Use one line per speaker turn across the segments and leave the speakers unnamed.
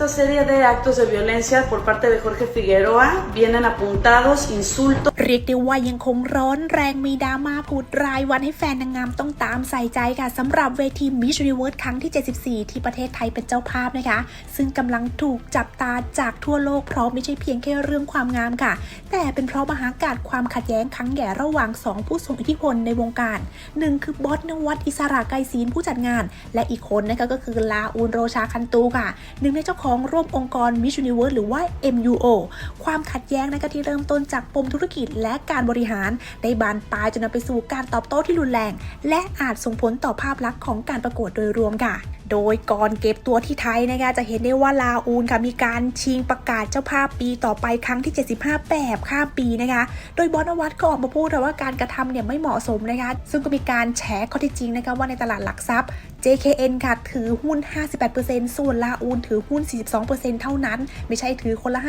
Esta serie de actos de violencia por parte de Jorge Figueroa vienen apuntados insultos.
เรียกได้ว่ายังคงร้อนแรงมีดราม่าพูดรายวันให้แฟนนางงามต้องตามใส่ใจค่ะสำหรับเวที Miss Universe ครั้งที่ 74 ที่ประเทศไทยเป็นเจ้าภาพนะคะ ซึ่งกำลังถูกจับตาจากทั่วโลกเพราะไม่ใช่เพียงแค่เรื่องความงามค่ะ แต่เป็นเพราะมหากาศความขัดแย้งครั้งใหญ่ระหว่าง 2 ผู้ทรงอิทธิพลในวงการหนึ่งคือบอสนวัตอิสระไกรศีลผู้จัดงาน และอีกคนนะคะก็คือลาอูนโรชาคันตูค่ะหนึ่งในเจ้าของร่วมองค์กร Miss Universe หรือว่า MUO ความขัดแย้งนะคะที่เริ่มต้นจากปมธุรกิจและการบริหารได้บานปลายจนนำไปสู่การตอบโต้ที่รุนแรง และอาจส่งผลต่อภาพลักษณ์ของการประกวดโดยรวมค่ะ โดยก่อนเก็บตัวที่ไทยนะคะจะเห็นได้ว่าลาอูนค่ะมีการชิงประกาศเจ้าภาพปีต่อไปครั้งที่ 75 แบบข้ามปีนะคะโดยบอสนวัตก็ออกมาพูดค่ว่าการกระทำเนี่ยไม่เหมาะสมนะคะซึ่งก็มีการแฉข้อท็จจริงนะคะว่าในตลาดหลักทรัพย์ JKN ค่ะถือหุ้น 58%ส่วนลาอูนถือหุ้น 42%เท่านั้น ไม่ใช่ถือคนละ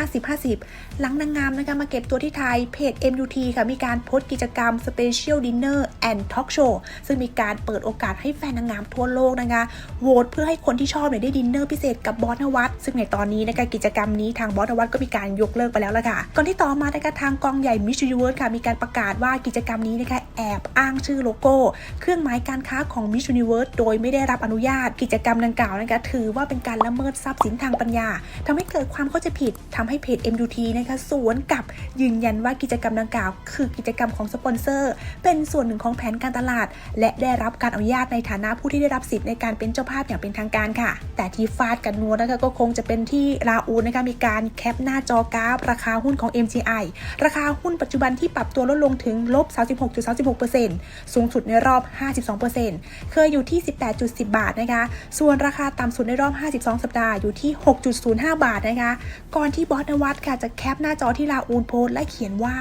50-50 หลังนางงามนะคะมาเก็บตัวที่ไทยเพจ MUT ค่ะมีการโพสต์กิจกรรม Special Dinner and Talk Show ซึ่งมีการเปิดโอกาสให้แฟนนางงามทั่วโลกนะคะโหวตเพื่อให้คนที่ชอบเนี่ยได้ดินเนอร์พิเศษกับบอสนวัตซึ่งในตอนนี้นะคะกิจกรรมนี้ทางบอสนวัตก็มีการยกเลิกไปแล้วละค่ะก่อนที่ต่อมานะคะทางกองใหญ่ Miss Universe ค่ะมีการประกาศว่ากิจกรรมนี้นะคะแอบอ้างชื่อโลโก้ เครื่องหมายการค้าของ Miss Universe โดยไม่ได้รับอนุญาต กิจกรรมดังกล่าวนะคะถือว่าเป็นการละเมิดทรัพย์สินทางปัญญาทำให้เกิดความเข้าใจผิดทำให้เพจ MUT นะคะสวนกับยืนยันว่ากิจกรรมดังกล่าว คือกิจกรรมของสปอนเซอร์ เป็นส่วนหนึ่งของแผนการตลาด และได้รับการอนุญาตในฐานะผู้ที่ได้รับสิทธิ์ในการเป็นเจ้าภาพอย่างเป็นทางการค่ะ แต่ที่ฟาดกันนัวนะคะก็คงจะเป็นที่ราอูนะคะมีการแคปหน้าจอกราฟราคาหุ้นของ MGI ราคาหุ้นปัจจุบันที่ปรับตัวลดลงถึงลบ 36.36%สูงสุดในรอบ 52%เคยอยู่ที่ 18.10 บาทนะคะ ส่วนราคาต่ำสุดในรอบ 52 สัปดาห์อยู่ที่ 6.05 บาทนะคะ ก่อนที่บอสนวัตค่ะจะแคปหน้าจอที่ลาอูนโพสและเขียนว่า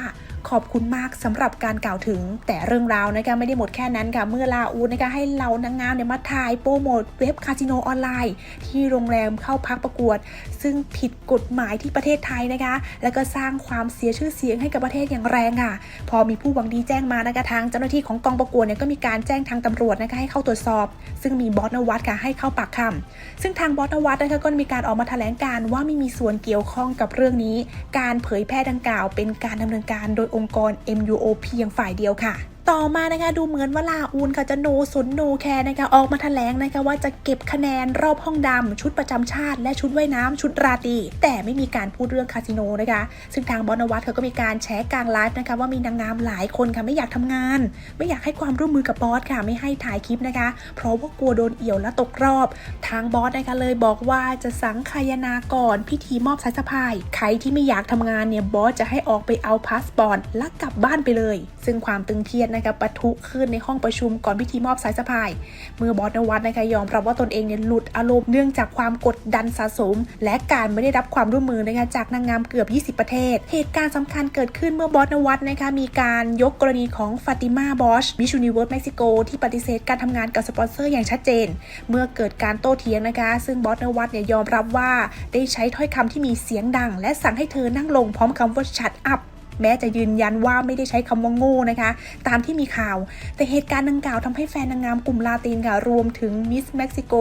ขอบคุณมากสำหรับการกล่าวถึง แต่เรื่องราวนะคะไม่ได้หมดแค่นั้นค่ะ เมื่อลาอูนนะคะให้เหล่านางงามเนี่ยมาถ่ายโปรโมทเว็บคาสิโนออนไลน์ ที่โรงแรมเข้าพักประกวด ซึ่งผิดกฎหมายที่ประเทศไทยนะคะ แล้วก็สร้างความเสียชื่อเสียงให้กับประเทศอย่างแรงค่ะ พอมีผู้หวังดีแจ้งมานะคะทางเจ้าหน้าที่ของกองประกวดเนี่ยก็มีการแจ้งทางตำรวจนะคะให้เข้าตรวจสอบ ซึ่งมีบอสนวัตค่ะให้เข้าปากคำซึ่งทางบอสนวัตนะคะก็มีการออกมาแถลงการว่าไม่มีส่วนเกี่ยวข้องกับเรื่องนี้ การเผยแพร่ดังกล่าว เป็นการดำเนินการโดยองค์กร MUO เพียงฝ่ายเดียวค่ะ ต่อมานะคะดูเหมือนว่าลาอูนค่ะจะโนสนโนแคร์นะคะออกมาแถลงนะคะว่าจะเก็บคะแนนรอบห้องดำชุดประจำชาติ และชุดว่ายน้ำชุดราตรีแต่ไม่มีการพูดเรื่องคาสิโนนะคะ ซึ่งทางบอนวัตเขาก็มีการแชร์กลางไลฟ์นะคะว่ามีนางงามหลายคนค่ะไม่อยากทำงาน ไม่อยากให้ความร่วมมือกับบอสค่ะไม่ให้ถ่ายคลิปนะคะ เพราะว่ากลัวโดนเอี่ยวและตกรอบ ทางบอสนะคะเลยบอกว่าจะสังคายนาก่อนพิธีมอบสายสะพาย ใครที่ไม่อยากทำงานเนี่ยบอสจะให้ออกไปเอาพาสปอร์ตและกลับบ้านไปเลย ซึ่งความตึงเครียดนะคะปะทุขึ้นในห้องประชุมก่อนพิธีมอบสายสะพาย เมื่อบอสนวัตนะคะยอมรับว่าตนเองเนี่ยหลุดอารมณ์เนื่องจากความกดดันสะสม และการไม่ได้รับความร่วมมือนะคะจากนางงามเกือบ 20 ประเทศ เหตุการณ์สำคัญเกิดขึ้นเมื่อบอสนวัตนะคะมีการยกกรณีของฟาติมาบอชมิชูนิเวิร์สเม็กซิโกที่ปฏิเสธการทำงานกับสปอนเซอร์อย่างชัดเจน เมื่อเกิดการโต้เถียงนะคะ ซึ่งบอสนวัตเนี่ยยอมรับว่าได้ใช้ถ้อยคำที่มีเสียงดัง และสั่งให้เธอนั่งลงพร้อมคำว่า shut up แม้จะยืนยันว่าไม่ได้ใช้คำว่าโง่นะคะ ตามที่มีข่าว แต่เหตุการณ์ดังกล่าวทำให้แฟนนางงามกลุ่มลาตินค่ะรวมถึงมิสเม็กซิโก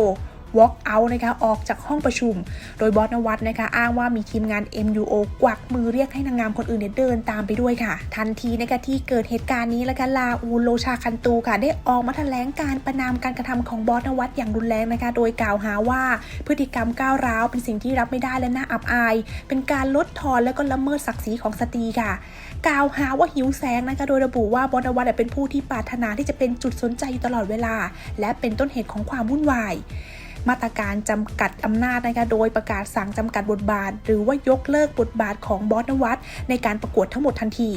walk out นะคะออกจากห้องประชุม โดยบอสนวัตนะคะอ้างว่ามีทีมงาน MUO กวักมือเรียกให้นางงามคนอื่นเนี่ยเดินตามไปด้วยค่ะ ทันทีนะคะที่เกิดเหตุการณ์นี้แล้วก็ลาอูโลชาคันตูค่ะ ได้ออกมาแถลงการประนามการกระทำของบอสนวัตอย่างรุนแรงนะคะ โดยกล่าวหาว่าพฤติกรรมก้าวร้าวเป็นสิ่งที่รับไม่ได้และน่าอับอาย เป็นการลดทอนและก็ละเมิดศักดิ์ศรีของสตรีค่ะ กล่าวหาว่าหิวแสงนะคะโดยระบุว่าบอสนวัตเป็นผู้ที่ปรารถนาที่จะเป็นจุดสนใจตลอดเวลา และเป็นต้นเหตุของความวุ่นวาย มาตรการจำกัดอำนาจนะคะโดยประกาศสั่งจำกัดบทบาท หรือว่ายกเลิกบทบาทของบอสนวัตในการประกวดทั้งหมดทันที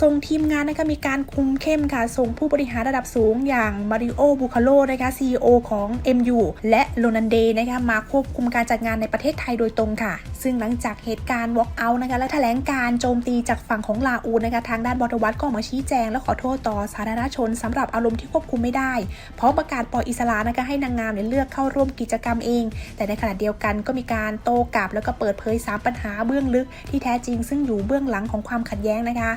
ส่งทีมงานนะคะมีการคุมเข้มค่ะส่งผู้บริหารระดับสูงอย่างมาริโอบูคาโลนะคะ CEO ของ MU และโรนันเดนะคะมาควบคุมการจัดงานในประเทศไทยโดยตรงค่ะ ซึ่งหลังจากเหตุการณ์ walk out นะคะและแถลงการโจมตีจากฝั่งของลาอูนะคะทางด้านบอสนวัตก็ออกมาชี้แจง และขอโทษต่อสาธารณชนสำหรับอารมณ์ที่ควบคุมไม่ได้พร้อมประกาศปล่อยอิสระนะคะให้นางงามเลือกเข้าร่วมกิจจกรรมเอง แต่ในขณะเดียวกันก็มีการโต้กลับ แล้วก็เปิดเผย 3 ปัญหาเบื้องลึกที่แท้จริงซึ่งอยู่เบื้องหลังของความขัดแย้งนะคะ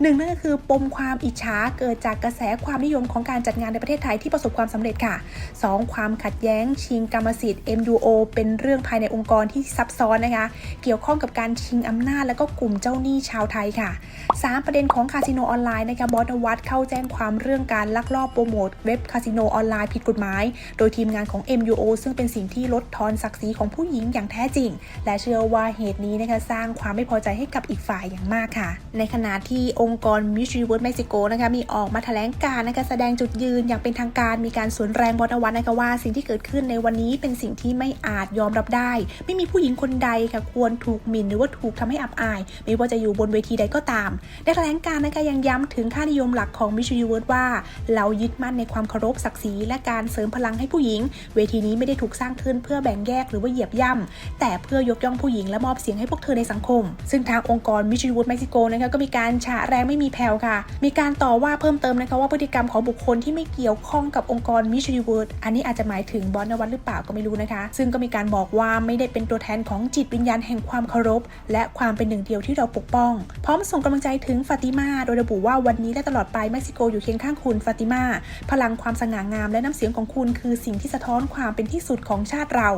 หนึ่งนั่นก็คือปมความอิจฉาเกิดจากกระแสความนิยมของการจัดงานในประเทศไทยที่ประสบความสำเร็จค่ะ 2. ความขัดแย้ง ชิงกรรมสิทธิ์ MUO เป็นเรื่องภายในองค์กรที่ซับซ้อนนะคะ เกี่ยวข้องกับการชิงอำนาจและก็กลุ่มเจ้าหนี้ชาวไทยค่ะ 3 ประเด็นของคาสิโนออนไลน์นะคะบอสนวัตเข้าแจ้งความเรื่องการลักลอบโปรโมทเว็บคาสิโนออนไลน์ผิดกฎหมาย โดยทีมงานของ MUO ซึ่งเป็นสิ่งที่ลดทอนศักดิ์ศรีของผู้หญิงอย่างแท้จริง และเชื่อว่าเหตุนี้นะคะสร้างความไม่พอใจให้กับอีกฝ่ายอย่างมากค่ะ ในขณะที่องค์กร Miss Universe Mexico นะคะมีออกมาแถลงการนะคะแสดงจุดยืนอย่างเป็นทางการมีการสวนแรงบอสนวัตนะคะว่าสิ่งที่เกิดขึ้นในวันนี้เป็นสิ่งที่ไม่อาจยอมรับได้ ไม่มีผู้หญิงคนใดค่ะควรถูกหมิ่นหรือว่าถูกทำให้อับอาย ไม่ว่าจะอยู่บนเวทีใดก็ตามในแถลงการนะคะยังย้ำถึงค่านิยมหลักของ Miss Universe ว่า เรายึดมั่นในความเคารพศักดิ์ศรีและการเสริมพลังให้ผู้หญิง เวทีนี้ไม่ได้ถูกสร้างขึ้นเพื่อแบ่งแยกหรือว่าเหยียบย่ำแต่เพื่อยกย่องผู้หญิงและมอบเสียงให้พวกเธอในสังคม ซึ่งทางองค์กร Miss Universe Mexico นะคะก็มีการฉะแรงไม่มีแผ่วค่ะ มีการต่อว่าเพิ่มเติมนะคะว่าพฤติกรรมของบุคคลที่ไม่เกี่ยวข้องกับองค์กร Miss Universe อันนี้อาจจะหมายถึงบอสนวัตหรือเปล่าก็ไม่รู้นะคะ ซึ่งก็มีการบอกว่าไม่ได้เป็นตัวแทนของจิตวิญญาณแห่งความเคารพ และความเป็นหนึ่งเดียวที่เราปกป้อง พร้อมส่งกำลังใจถึงฟาติมาโดยระบุว่าวันนี้และตลอดไปเม็กซิโกอยู่เคียงข้างคุณฟาติมาพลังความสง่างามและน้ำเสียงของคุณคือสิ่งที่สะท้อนความเป็นที่สุดของชาติเรา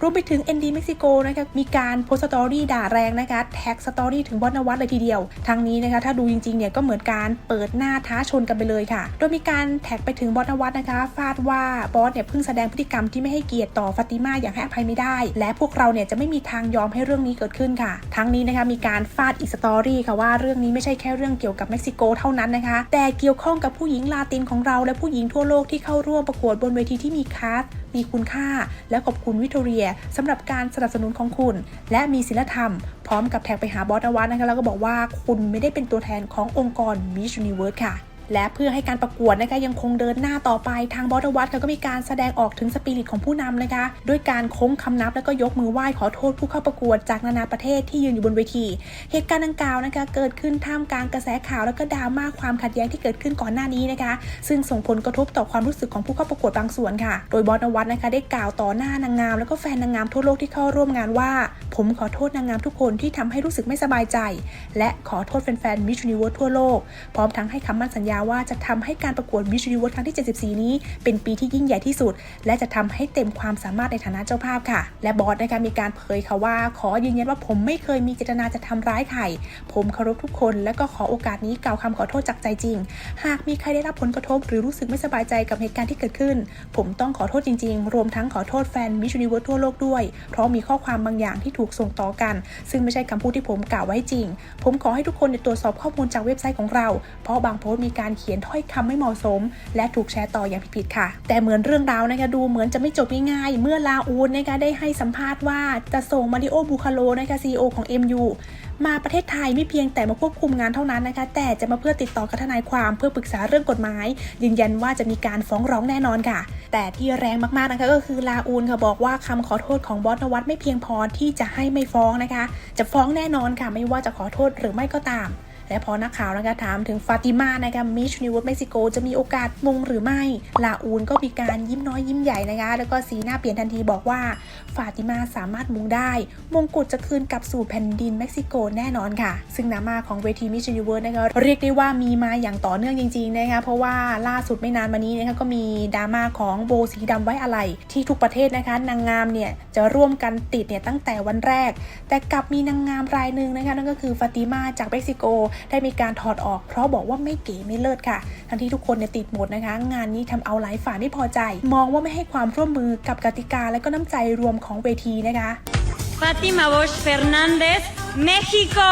รวมไปถึง ND เม็กซิโกนะคะมีการโพสต์สตอรี่ด่าแรงนะคะแท็กสตอรี่ถึงบอสนวัตเลยทีเดียวทั้งนี้นะคะถ้าดูจริงๆเนี่ยก็เหมือนการเปิดหน้าท้าชนกันไปเลยค่ะ โดยมีการแท็กไปถึงบอสนวัตนะคะฟาดว่าบอสเนี่ยเพิ่งแสดงพฤติกรรมที่ไม่ให้เกียรติต่อฟาติมาอย่างให้อภัยไม่ได้ และพวกเราเนี่ยจะไม่มีทางยอมให้เรื่องนี้เกิดขึ้นค่ะ ทั้งนี้นะคะมีการฟาดอีกสตอรี่ค่ะว่าเรื่องนี้ไม่ใช่แค่เรื่องเกี่ยวกับเม็กซิโกเท่านั้นนะคะ แต่เกี่ยวข้องกับผู้หญิงลาตินของเราและผู้หญิงทั่วโลกที่เข้าร่วมประกวดบนเวทีที่มีคาสมีคุณค่าและขอบคุณวิกตอเรียสำหรับการสนับสนุนของคุณ และมีศิลธรรม พร้อมกับแท็กไปหาบอสนวัตนะคะแล้วก็บอกว่าคุณไม่ได้เป็นตัวแทนขององค์กรมิช s u n i v e r s e ค่ะ และเพื่อให้การประกวดนะคะยังคงเดินหน้าต่อไปทางบอสวัตค่ะก็มีการแสดงออกถึงสปิริตของผู้นำนะคะด้วยการโค้งคำนับแล้วก็ยกมือไหว้ขอโทษผู้เข้าประกวดจากนานาประเทศที่ยืนอยู่บนเวที เหตุการณ์ดังกล่าวนะคะเกิดขึ้นท่ามกลางกระแสข่าวแล้วก็ดราม่าความขัดแย้งที่เกิดขึ้นก่อนหน้านี้นะคะ ซึ่งส่งผลกระทบต่อความรู้สึกของผู้เข้าประกวดบางส่วนค่ะ โดยบอสนวัตนะคะได้กล่าวต่อหน้านางงาม แล้วก็แฟนนางงามทั่วโลกที่เข้าร่วมงานว่า ผมขอโทษนางงามทุกคนที่ทำให้รู้สึกไม่สบายใจ และขอโทษแฟนๆ Miss Universe ทั่วโลกพร้อมทั้งให้คำมั่นสัญญาว่าจะทำให้การประกวด Miss Universe ครั้งที่ 74 นี้ เป็นปีที่ยิ่งใหญ่ที่สุด และจะทำให้เต็มความสามารถในฐานะเจ้าภาพค่ะ และบอสนะคะมีการเผยค่ะว่า ขอยืนยันว่าผมไม่เคยมีเจตนาจะทำร้ายใครผมเคารพทุกคน และก็ขอโอกาสนี้กล่าวคำขอโทษจากใจจริง หากมีใครได้รับผลกระทบ หรือรู้สึกไม่สบายใจกับเหตุการณ์ที่เกิดขึ้น ผมต้องขอโทษจริง ๆ รวมทั้งขอโทษแฟน Miss Universe ทั่วโลกด้วย เพราะมีข้อความบางอย่างที่ถูกส่งต่อกัน ซึ่งไม่ใช่คำพูดที่ผมกล่าวไว้จริง ผมขอให้ทุกคนตรวจสอบข้อมูลจากเว็บไซต์ของเรา เพราะบางโพสต์มีการเขียนถ้อยคำไม่เหมาะสม และถูกแชร์ต่ออย่างผิดๆค่ะ แต่เหมือนเรื่องราวนะคะดูเหมือนจะไม่จบง่ายๆ เมื่อลาอูนนะคะได้ให้สัมภาษณ์ว่าจะส่งมาริโอบูคาโลนะคะ CEO ของ MU มาประเทศไทยไม่เพียงแต่มาควบคุมงานเท่านั้นนะคะ แต่จะมาเพื่อติดต่อกับทนายความเพื่อปรึกษาเรื่องกฎหมาย ยืนยันว่าจะมีการฟ้องร้องแน่นอนค่ะ แต่ที่แรงมากๆนะคะก็คือลาอูนค่ะบอกว่าคำขอโทษของบอสนวัตไม่เพียงพอที่จะให้ไม่ฟ้องนะคะ จะฟ้องแน่นอนค่ะ ไม่ว่าจะขอโทษหรือไม่ก็ตาม และพอนักข่าวนะคะถามถึงฟาติมานะคะมิชนิเวิร์เม็กซิโกจะมีโอกาสมงหรือไม่ ลาอูนก็มีการยิ้มน้อยยิ้มใหญ่นะคะแล้วก็สีหน้าเปลี่ยนทันทีบอกว่าฟาติมาสามารถมงได้ มงกุฎจะคืนกลับสู่แผ่นดินเม็กซิโกแน่นอนค่ะ ซึ่งนามาของเวทีมิชนิเวิร์นะคะเรียกได้ว่ามีมาอย่างต่อเนื่องจริงๆนะคะเพราะว่าล่าสุดไม่นานมานี้นะคะก็มีดราม่าของโบสีดำไว้อะไร ที่ทุกประเทศนะคะนางงามเนี่ยจะร่วมกันติดเนี่ยตั้งแต่วันแรก แต่กลับมีนางงามรายหนึ่งนะคะนั่นก็คือฟาติมาจากเม็กซิโกได้มีการถอดออกเพราะบอกว่าไม่เก๋ไม่เลิศค่ะ ทั้งที่ทุกคนเนี่ยติดหมดนะคะ งานนี้ทำเอาหลายฝ่ายไม่พอใจ มองว่าไม่ให้ความร่วมมือกับกติกาและก็น้ำใจรวมของเวทีนะคะ
Fátima Bosch Fernández, México.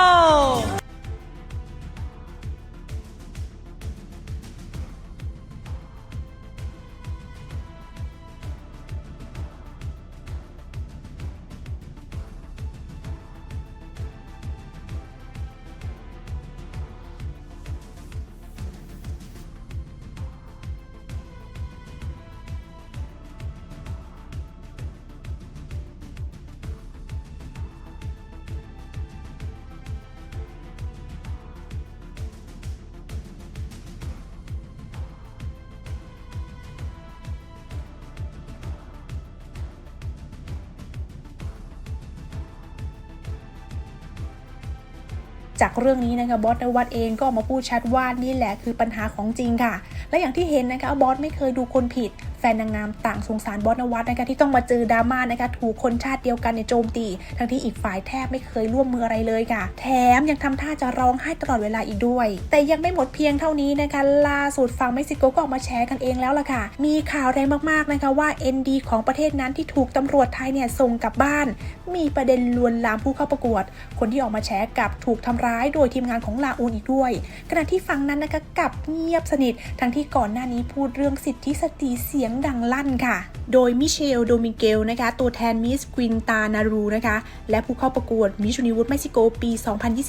จากเรื่องนี้นะคะบอสนวัตเองก็ออกมาพูดชัดว่านี่แหละคือปัญหาของจริงค่ะ และอย่างที่เห็นนะคะบอสไม่เคยดูคนผิด ฟนนางงามต่างสงสารบอสนวัตนะคะที่ต้องมาเจอดราม่านะคะถูกคนชาติเดียวกันในยโจมตี ทั้งที่อีกฝ่ายแทบไม่เคยร่วมมืออะไรเลยค่ะ แถมยังทำท่าจะร้องไห้ตลอดเวลาอีกด้วย แต่ยังไม่หมดเพียงเท่านี้นะคะล่าสุดฝั่งเม็กซิโกก็ออกมาแชร์กันเองแล้วล่ะค่ะ มีข่าวแรงมากๆนะคะว่า ND ของประเทศนั้นที่ถูกตำรวจไทยเนี่ยส่งกลับบ้าน มีประเด็นลวนลามผู้เข้าประกวด คนที่ออกมาแชร์กลับถูกทำร้ายโดยทีมงานของลาอูนอีกด้วย ขณะที่ฝั่งนั้นนะคะกลับเงียบสนิท ทั้งที่ก่อนหน้านี้พูดเรื่องสิทธิสตรีเสียงดังลั่นค่ะ โดยมิเชล โดมิเกลนะคะ ตัวแทนมิสกวินตานารูนะคะ และผู้เข้าประกวดมิช u นิวุ s เม็กซิโกปี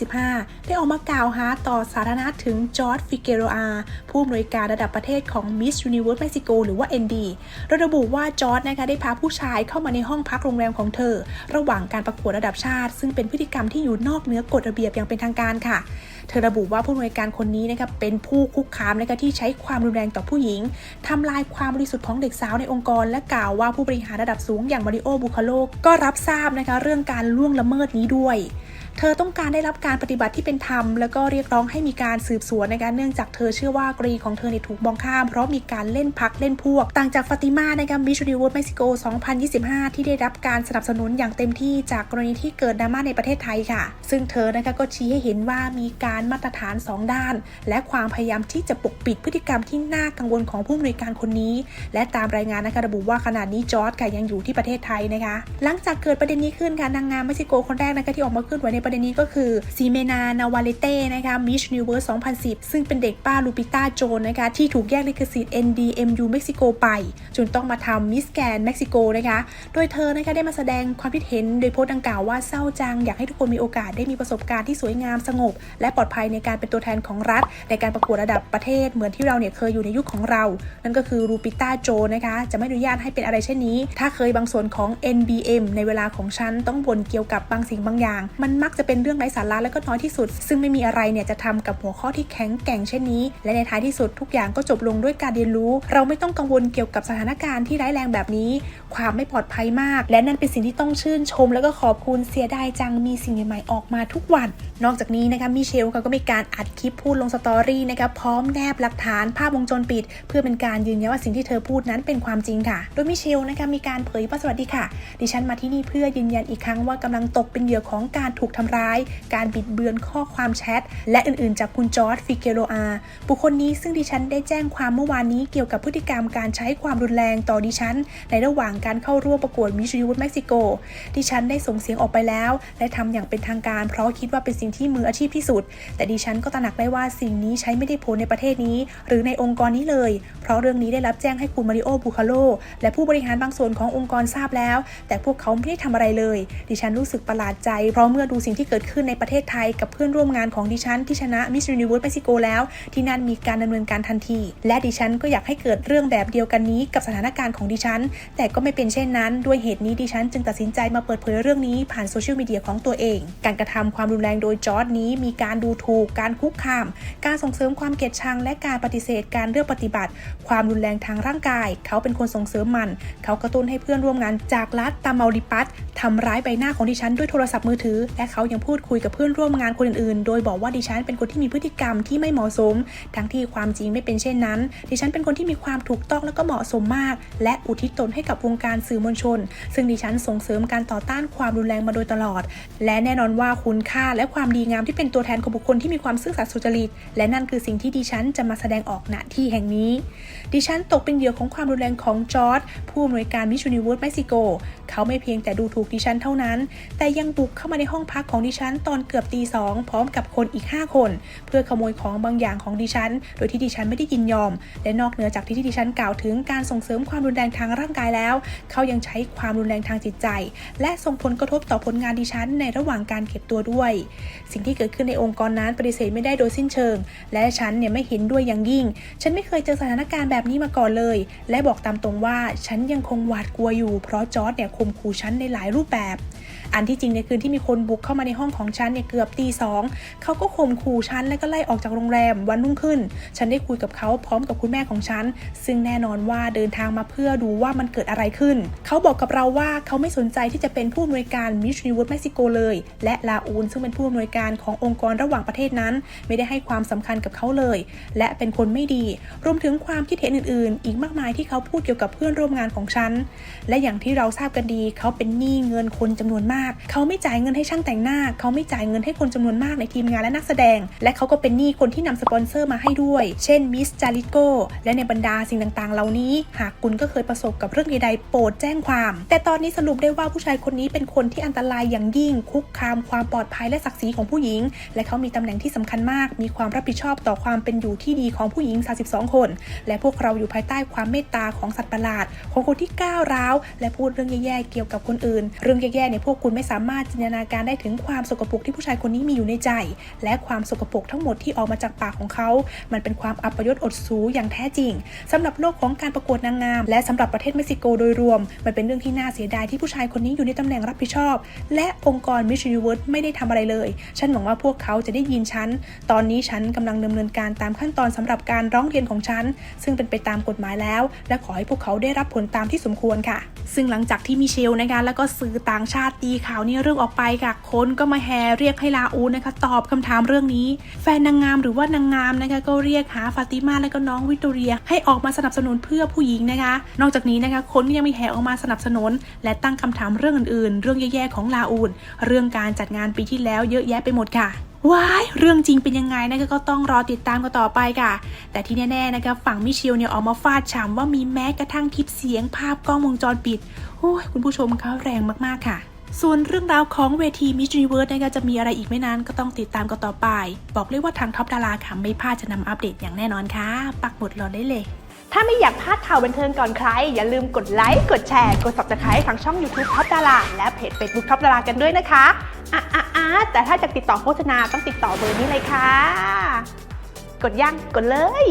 2025 ได้ออกมากล่าวหาต่อสาธารณะถึงจอร์ดฟิเกโรอา ผู้อำนวยการระดับประเทศของมิส s u นิวุ s เม็กซิโกหรือว่า ND โดยระบุว่าจอร์ดนะคะได้พาผู้ชายเข้ามาในห้องพักโรงแรมของเธอ ระหว่างการประกวดระดับชาติ ซึ่งเป็นพฤติกรรมที่อยู่นอกเหนือกฎระเบียบอย่างเป็นทางการค่ะ เธอระบุว่าผู้อำนวยการคนนี้นะคะเป็นผู้คุกคามนะคะที่ใช้ความรุนแรงต่อผู้หญิงทำลายความบริสุทธิ์ของเด็กสาวในองค์กร และกล่าวว่าผู้บริหารระดับสูงอย่างมาริโอบุคาโลก็รับทราบนะคะเรื่องการล่วงละเมิดนี้ด้วย เธอต้องการได้รับการปฏิบัติที่เป็นธรรม แล้วก็เรียกร้องให้มีการสืบสวนนะคะเนื่องจากเธอเชื่อว่ากรีของเธอเนี่ยถูกมองข้าม เพราะมีการเล่นพักเล่นพวก ต่างจากฟาติมานะคะมิช u นิว s เม็กซิโก 2025 ที่ได้รับการสนับสนุนอย่างเต็มที่จากกรณีที่เกิดดราม่าในประเทศไทยค่ะ ซึ่งเธอนะคะก็ชี้ให้เห็นว่ามีการมาตรฐาน 2 ด้าน และความพยายามที่จะปกปิดพฤติกรรมที่น่ากังวลของผู้อำนวยการคนนี้ และตามรายงานนะคะระบุว่าขณะนี้จอร์ดค่ะยังอยู่ที่ประเทศไทยนะคะ หลังจากเกิดประเด็นนี้ขึ้นค่ะนางงามเม็กซิโกคนแรกนะคะที่ออกมาเคลื่อนไหวในประเด็นนี้ก็คือซีเมนานาวาเลเต้นะคะมิชนิเวิร์ส2010 ซึ่งเป็นเด็กป้าลูปิต้าโจนนะคะที่ถูกแยกลิขสิทธิ์ NDMU เม็กซิโกไป จนต้องมาทำมิสแกนเม็กซิโกนะคะโดยเธอนะคะได้มาแสดงความคิดเห็นโดยโพสต์ดังกล่าวว่าเศร้าจัง อยากให้ทุกคนมีโอกาสได้มีประสบการณ์ที่สวยงามสงบ และปลอดภัยในการเป็นตัวแทนของรัฐ ในการประกวดระดับประเทศเหมือนที่เราเนี่ยเคยอยู่ในยุคของเรา นั่นก็คือรูปิต้าโจนะคะ จะไม่อนุญาตให้เป็นอะไรเช่นนี้ ถ้าเคยบางส่วนของ NBM ในเวลาของฉันต้องบ่นเกี่ยวกับบางสิ่งบางอย่าง มันมักจะเป็นเรื่องไร้สาระและก็น้อยที่สุด ซึ่งไม่มีอะไรเนี่ยจะทำกับหัวข้อที่แข็งแกร่งเช่นนี้ และในท้ายที่สุดทุกอย่างก็จบลงด้วยการเรียนรู้ เราไม่ต้องกังวลเกี่ยวกับสถานการณ์ที่ร้ายแรงแบบนี้ ความไม่ปลอดภัยมาก และนั่นเป็นสิ่งที่ต้องชื่นชม แล้วก็ขอบคุณเสียดายจังมีสิ่งใหม่ๆออกมาทุกวัน นอกจากนี้นะคะมิเชลเขาก็มีการอัดคลิปพูดลงสตอรี่นะคะพร้อมแนบหลักฐานภาพวงจรปิด เพื่อเป็นการยืนยันว่าสิ่งที่เธอพูดนั้นเป็นความจริงค่ะ โดยมิเชลนะคะมีการเผยว่าสวัสดีค่ะ ดิฉันมาที่นี่เพื่อยืนยันอีกครั้งว่ากำลังตกเป็นเหยื่อของการถูกทำร้าย การบิดเบือนข้อความแชท และอื่นๆ จากคุณจอร์ดฟิเกโรอา บุคคลนี้ซึ่งดิฉันได้แจ้งความเมื่อวานนี้เกี่ยวกับพฤติกรรมการใช้ความรุนแรงต่อดิฉัน ในระหว่างการเข้าร่วมประกวดมิช u นิว s เม็กซิโก ดิฉันได้ส่งเสียงออกไปแล้ว และทำอย่างเป็นทางการ เพราะคิดว่าเป็นสิ่งที่มืออาชีพที่สุด แต่ดิฉันก็ตระหนักได้ว่าสิ่งนี้ใช้ไม่ได้ผลในประเทศนี้ หรือในองค์กรนี้เลย เพราะเรื่องนี้ได้รับแจ้งให้คุณมาริโอบูคาโลและผู้บริหารบางส่วนขององค์กรทราบแล้ว แต่พวกเขาไม่ได้ทำอะไรเลย ดิฉันรู้สึกประหลาดใจ เพราะเมื่อดูสิ่งที่เกิดขึ้นในประเทศไทยกับเพื่อนร่วมงานของดิฉันที่ชนะมิส s u นิว s เม็กซิโกแล้ว ที่นั่นมีการดำเนินการทันที และดิฉันก็อยากให้เกิดเรื่องแบบเดียวกันนี้กับสถานการณ์ของดิฉัน แต่ก็ไม่เป็นเช่นนั้น ด้วยเหตุนี้ดิฉันจึงตัดสินใจมาเปิดเผยเรื่องนี้ผ่านโซเชียลมีเดียของตัวเอง การกระทำความรุนแรงโดยจอร์ดนี้มีการดูถูก การคุกคาม การส่งเสริมความเกลียดชังและการปฏิเสธการเลือกปฏิบัติ ความรุนแรงทางร่างกาย เขาเป็นคนส่งเสริมมัน เขากระตุ้นให้เพื่อนร่วมงานจากรัฐตามาริปัสทำร้ายใบหน้าของดิฉันด้วยโทรศัพท์มือถือและเขายังพูดคุยกับเพื่อนร่วมงานคนอื่นๆ โดยบอกว่าดิฉันเป็นคนที่มีพฤติกรรมที่ไม่เหมาะสม ทั้งที่ความจริงไม่เป็นเช่นนั้น ดิฉันเป็นคนที่มีความถูกต้องและก็เหมาะสมมาก และอุทิศตนให้กับวงการสื่อมวลชน ซึ่งดิฉันส่งเสริมการต่อต้านความรุนแรงมาโดยตลอด และแน่นอนว่าคุณค่าและความดีงามที่เป็นตัวแทนของบุคคลที่มีความซื่อสัตย์สุจริต และนั่นคือสิ่งที่ดิฉันจะมาแสดงออกณที่แห่งนี้ ดิฉันตกเป็นเหยื่อของความรุนแรงของจอร์ดผู้อำนวยการมิช u นิว s เม็กซิโก เขาไม่เพียงแต่ดูถูกดิฉันเท่านั้น แต่ยังบุกเข้ามาในห้องพักของดิฉันตอนเกือบตีสองพร้อมกับคนอีก 5 คน เพื่อขโมยของบางอย่างของดิฉัน โดยที่ดิฉันไม่ได้ยินยอม และนอกเหนือจากที่ที่ดิฉันกล่าวถึงการส่งเสริมความรุนแรงทางร่างกายแล้ว เขายังใช้ความรุนแรงทางจิตใจ และส่งผลกระทบต่อผลงานดิฉันในระหว่างการเก็บตัวด้วย สิ่งที่เกิดขึ้นในองค์กรนั้นปฏิเสธไม่ได้โดยสิ้นเชิง และฉันเนี่ยไม่เห็นด้วยอย่างยิ่ง ฉันไม่เคยเจอสถานการณ์แบบนี้มาก่อนเลย และบอกตามตรงว่าฉันยังคงหวาดกลัวอยู่เพราะจอร์ดเนี่ยข่มขู่ฉันในหลายรูปแบบ อันที่จริงในคืนที่มีคนบุกเข้ามาในห้องของฉันเนี่ยเกือบตีสองเขาก็ข่มขู่ฉันและก็ไล่ออกจากโรงแรมวันรุ่งขึ้น ฉันได้คุยกับเขาพร้อมกับคุณแม่ของฉัน ซึ่งแน่นอนว่าเดินทางมาเพื่อดูว่ามันเกิดอะไรขึ้น เขาบอกกับเราว่าเขาไม่สนใจที่จะเป็นผู้อำนวยการมิชชันเวิร์ดเม็กซิโกเลย และลาอูนซึ่งเป็นผู้อำนวยการขององค์กรระหว่างประเทศนั้น ไม่ได้ให้ความสำคัญกับเขาเลย และเป็นคนไม่ดี รวมถึงความคิดเห็นอื่น ๆ อีกมากมายที่เขาพูดเกี่ยวกับเพื่อนร่วมงานของฉัน และอย่างที่เราทราบกันดี เขาเป็นหนี้เงินคนจำนวนมากเขาไม่จ่ายเงินให้ช่างแต่งหน้า เขาไม่จ่ายเงินให้คนจำนวนมากในทีมงานและนักแสดง และเขาก็เป็นหนี้คนที่นำสปอนเซอร์มาให้ด้วย เช่นมิสจาริโกและในบรรดาสิ่งต่างๆ เหล่านี้ หากคุณก็เคยประสบกับเรื่องใดๆโปรดแจ้งความ แต่ตอนนี้สรุปได้ว่าผู้ชายคนนี้เป็นคนที่อันตรายอย่างยิ่ง คุกคามความปลอดภัยและศักดิ์ศรีของผู้หญิง และเขามีตำแหน่งที่สำคัญมาก มีความรับผิดชอบต่อความเป็นอยู่ที่ดีของผู้หญิง 32 คน และพวกเราอยู่ภายใต้ความเมตตาของสัตว์ประหลาด ของคนที่ก้าวร้าว และพูดเรื่องแย่ๆเกี่ยวกับคนอื่น เรื่องแย่ๆเนี่ยพวกคุณุณไม่สามารถจินตนาการได้ถึงความสกปรกที่ผู้ชายคนนี้มีอยู่ในใจ และความสกปรกทั้งหมดที่ออกมาจากปากของเขา มันเป็นความอัปยศอดสูอย่างแท้จริงสำหรับโลกของการประกวดนางงาม และสำหรับประเทศเม็กซิโกโดยรวม มันเป็นเรื่องที่น่าเสียดายที่ผู้ชายคนนี้อยู่ในตำแหน่งรับผิดชอบ และองค์กร Miss Universe ไม่ได้ทำอะไรเลย ฉันหวังว่าพวกเขาจะได้ยินฉัน ตอนนี้ฉันกำลังดำเนินการตามขั้นตอนสำหรับการร้องเรียนของฉัน ซึ่งเป็นไปตามกฎหมายแล้ว และขอให้พวกเขาได้รับผลตามที่สมควรค่ะ ซึ่งหลังจากที่มิเชลนะคะแล้วก็สื่อต่างชาติตีข่าวนี้เรื่องออกไปค่ะคนก็มาแห่เรียกให้ลาอูนะคะ ตอบคำถามเรื่องนี้ แฟนนางงามหรือว่านางงามนะคะ ก็เรียกหาฟาติมาและก็น้องวิกตอเรีย ให้ออกมาสนับสนุนเพื่อผู้หญิงนะคะ นอกจากนี้นะคะคนก็ยังมีแห่ออกมาสนับสนุน และตั้งคำถามเรื่องอื่นๆ เรื่องแย่ๆของลาอูนเรื่องการจัดงานปีที่แล้วเยอะแยะไปหมดค่ะว้าย เรื่องจริงเป็นยังไงนะคะก็ต้องรอติดตามกันต่อไปค่ะ แต่ที่แน่ๆนะคะฝั่งมิเชลเนี่ยออกมาฟาดฉ่ำว่ามีแม้กระทั่งคลิปเสียงภาพกล้องวงจรปิดโอ้ยคุณผู้ชมเขาแรงมากๆค่ะ ส่วนเรื่องราวของเวที Miss Universe นะคะจะมีอะไรอีกไม่นานก็ต้องติดตามกันต่อไป บอกเลยว่าทางท็อปดาราค่ะไม่พลาดจะนำอัปเดตอย่างแน่นอนค่ะ ปักหมุดรอได้เลย
ถ้าไม่อยากพลาดข่าวบันเทิงก่อนใคร อย่าลืมกดไลค์กดแชร์ กด subscribe ทางช่อง YouTube ท็อปดาราและเพจ Facebook ท็อปดารากันด้วยนะคะอะอะอะแต่ถ้าจะติดต่อโฆษณาต้องติดต่อเบอร์นี้เลยค่ะ กดยังกดเลย